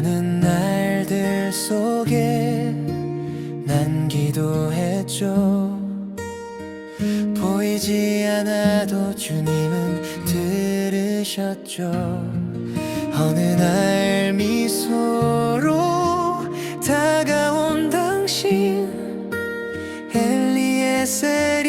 많은 날들 속에 난 기도했죠. 보이지 않아도 주님은 들으셨죠. 어느 날 미소로 다가온 당신 엘리에세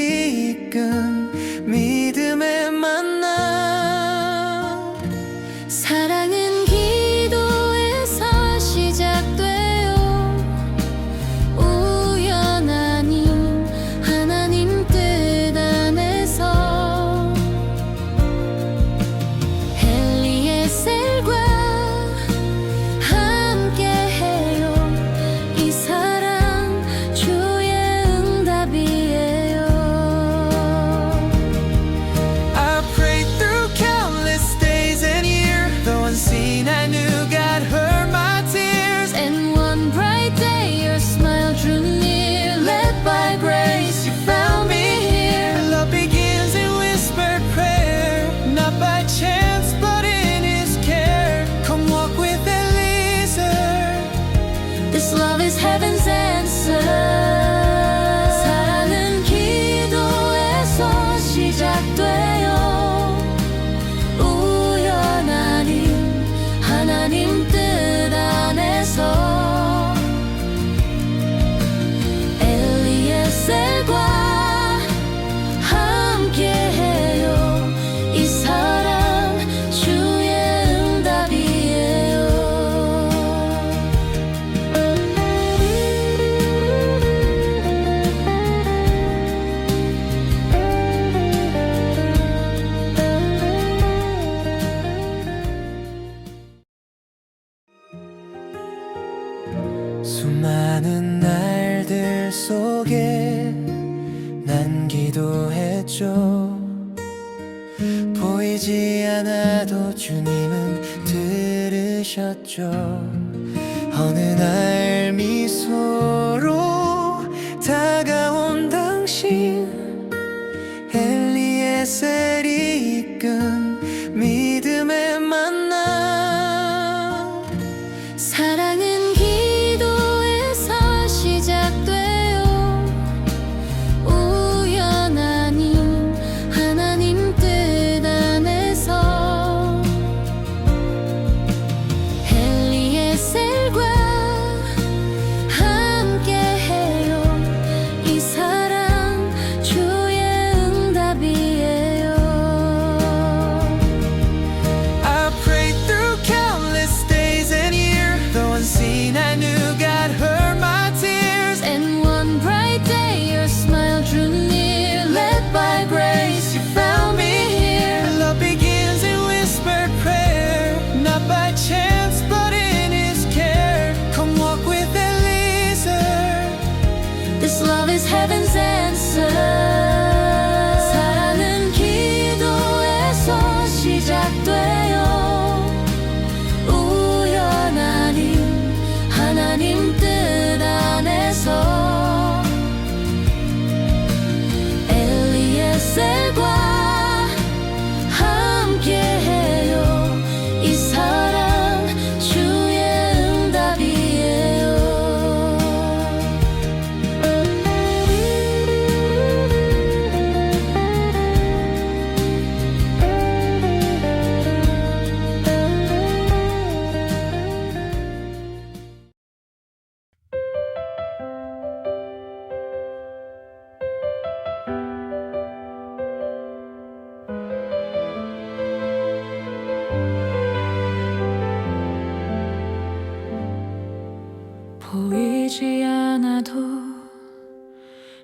보이지 않아도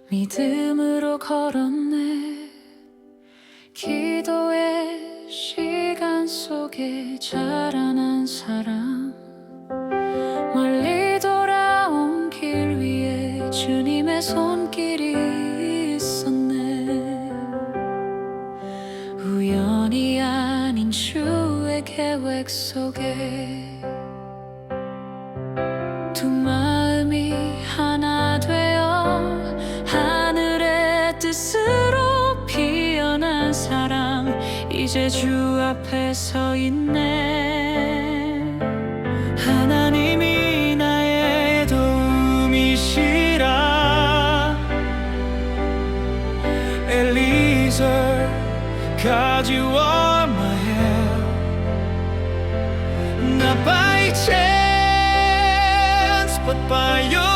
믿음으로 걸었네. answer, God, you are my help. Not by chance, but by your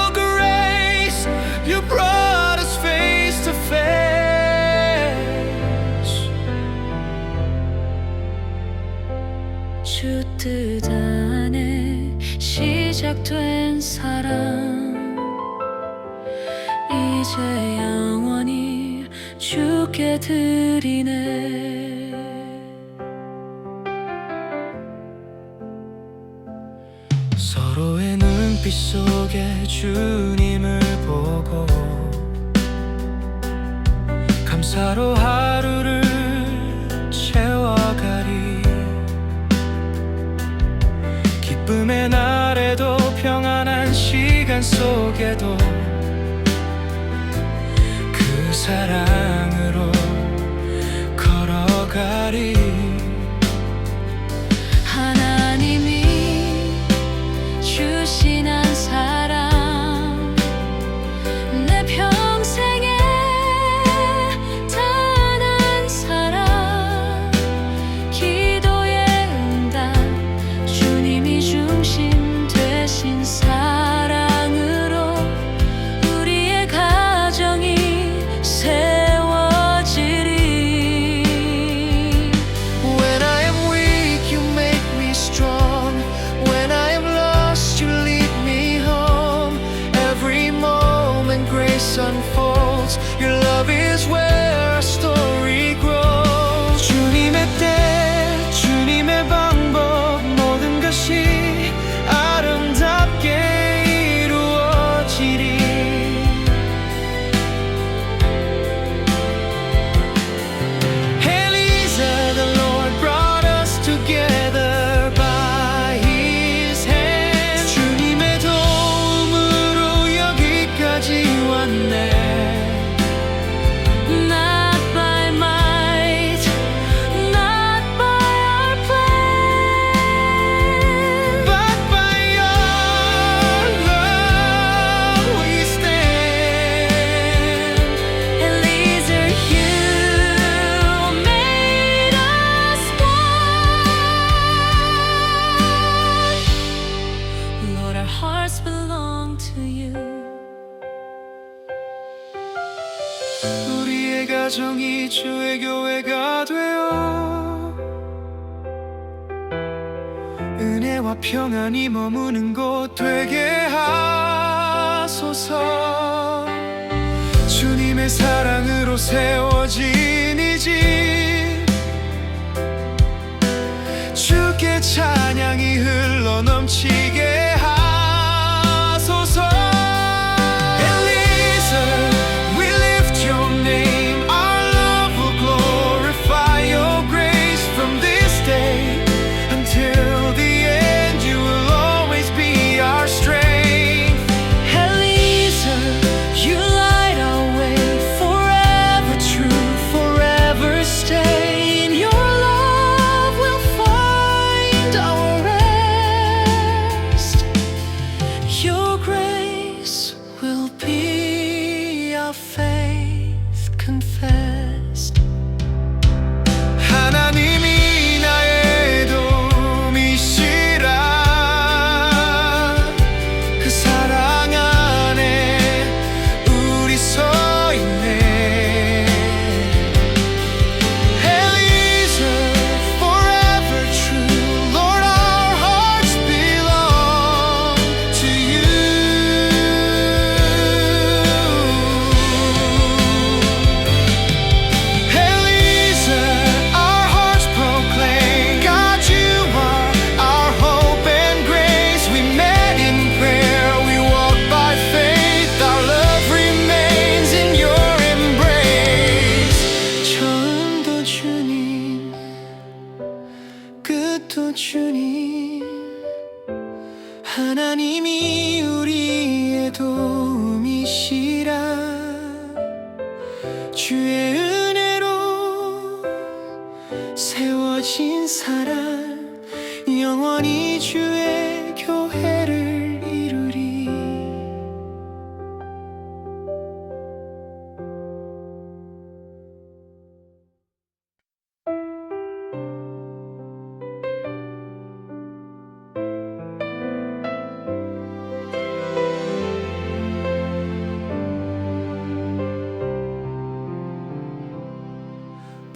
시간 속에도 그 사랑으로 걸어가리. Your 편히 머무는 곳 되게 하소서. 주님의 사랑으로 세워진 이집. 주께 찬양이 흘러 넘치게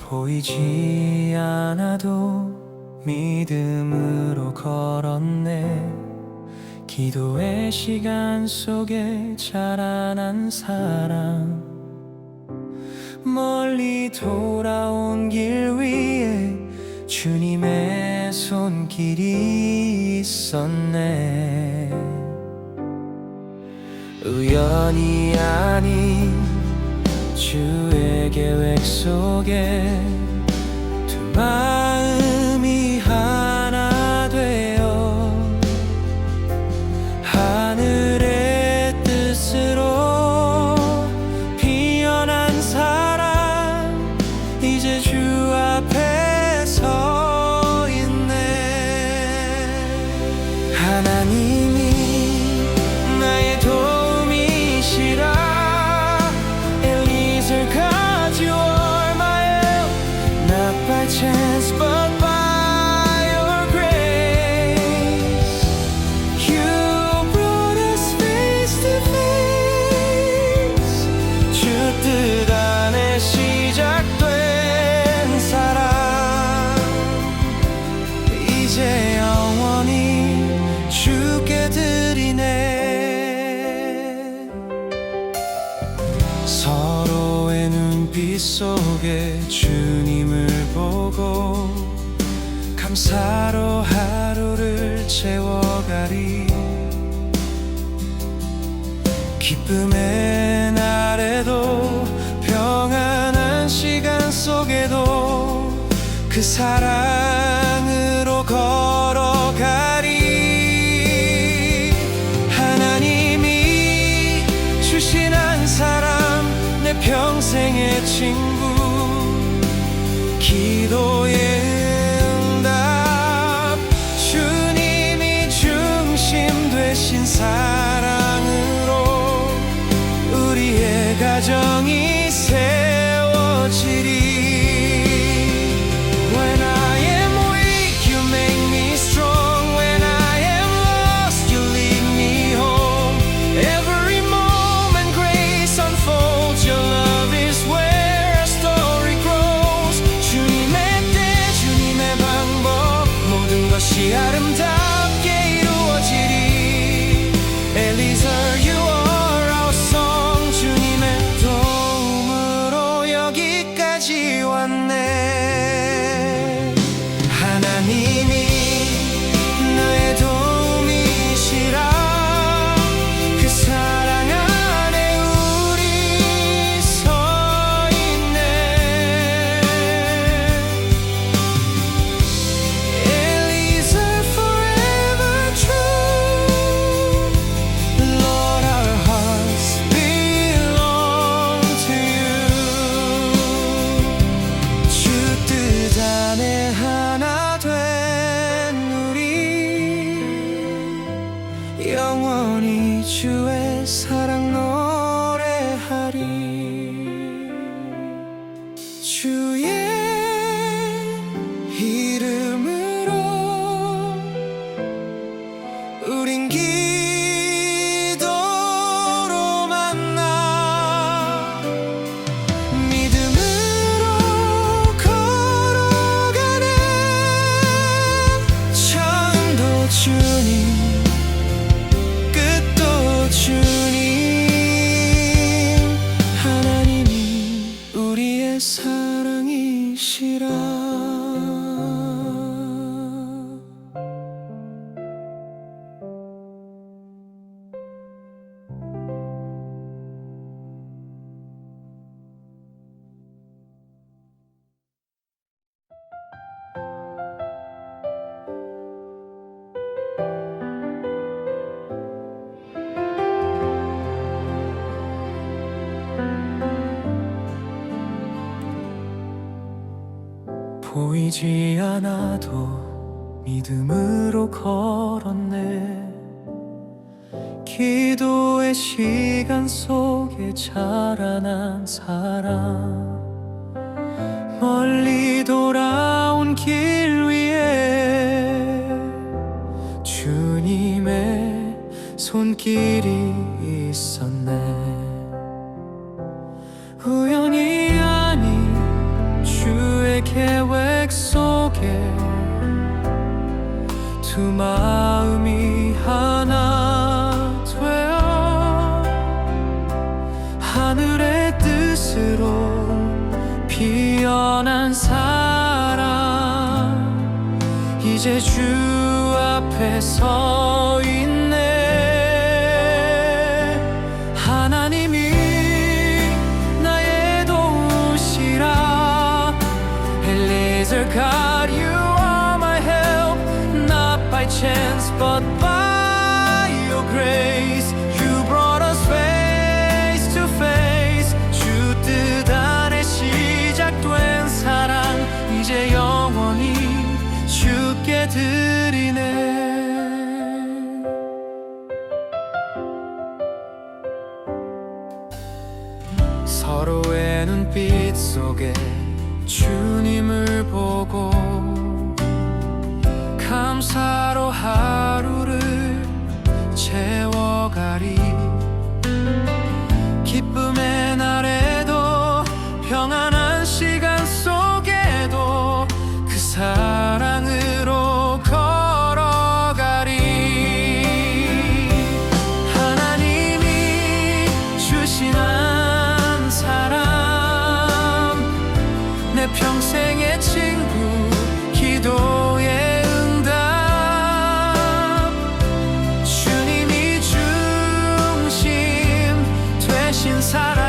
보이지 않아도 믿음으로 걸었네. 기도의 시간 속에 자라난 사랑 멀리 돌아온 길 위에 주님의 손길이 있었네. 우연이 아닌 주의 계획 속에 두마 감사로 하루를 채워가리. 기쁨의 날에도 평안한 시간 속에도 그 사랑으로 걸어가리. 하나님이 주신 한 사람 내 평생의 친구. 기도의 안에 하 보이지 않아도 믿음으로 걸었네. 기도의 시간 속에 자라난 사랑. 멀리 돌아온 길 위에 주님의 손길이 있었네. 우연이 아닌 주의 내게 두 마음이 하나 되어 하늘의 뜻으로 피어난 사랑. 이제 주 내리네. 서로의 눈빛 속에 주님을 보고 신 사랑.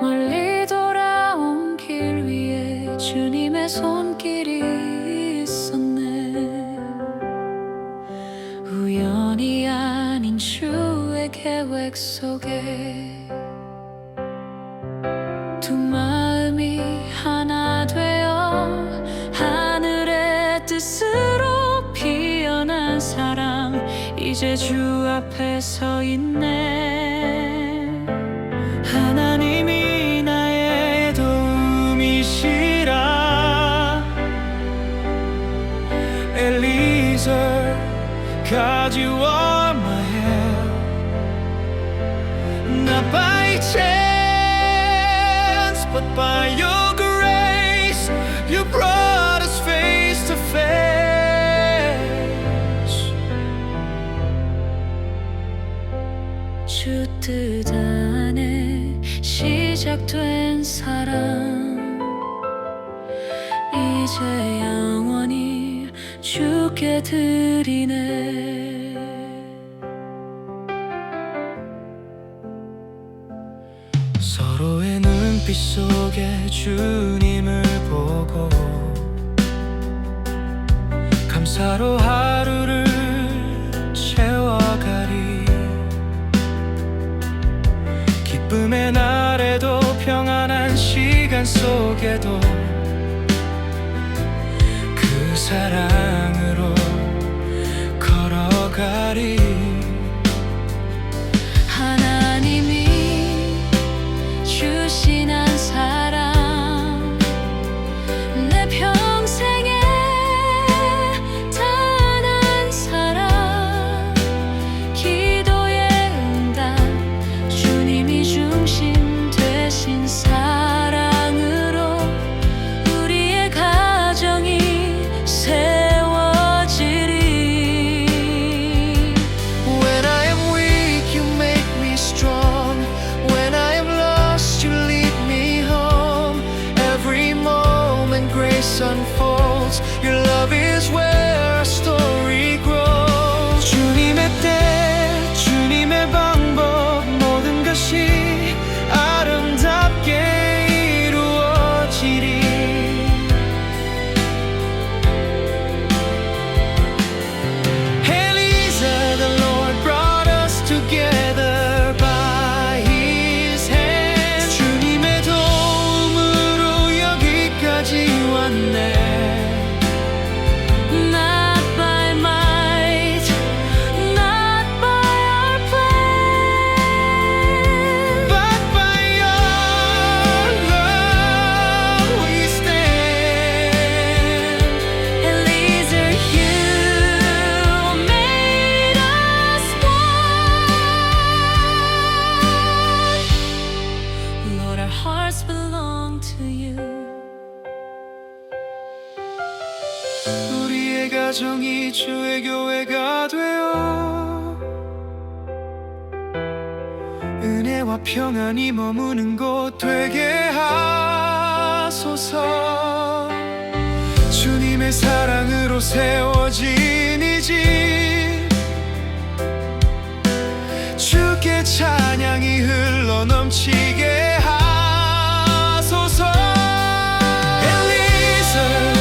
멀리 돌아온 길 위에 주님의 손 그리네. 서로의 눈빛 속에 주님을 보고 감사로 하루를 채워가리. 기쁨의 날에도 평안한 시간 속에도 그 사람 은혜와 평안이 머무는 곳 되게 하소서. 주님의 사랑으로 세워진 이 집. 주께 찬양이 흘러 넘치게 하소서. 엘리사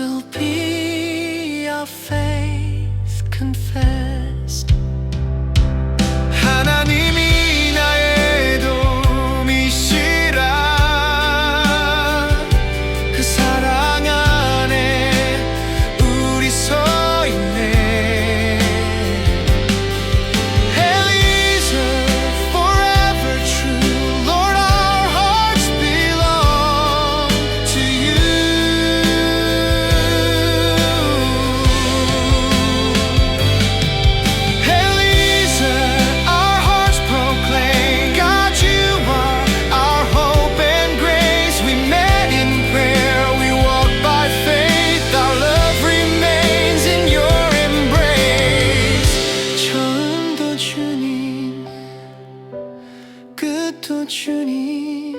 will be our faith confessed. 주님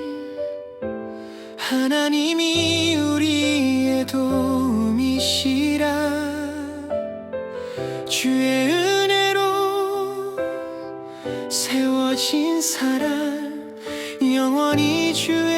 하나님이 우리의 도움이시라. 주의 은혜로 세워진 사랑 영원히 주의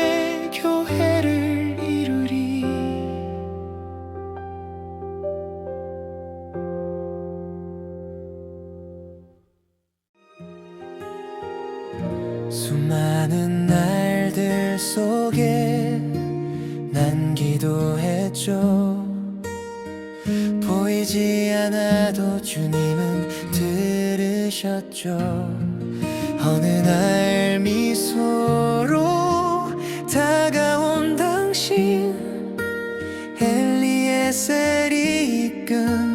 다가온 당신 엘리에셀이 끔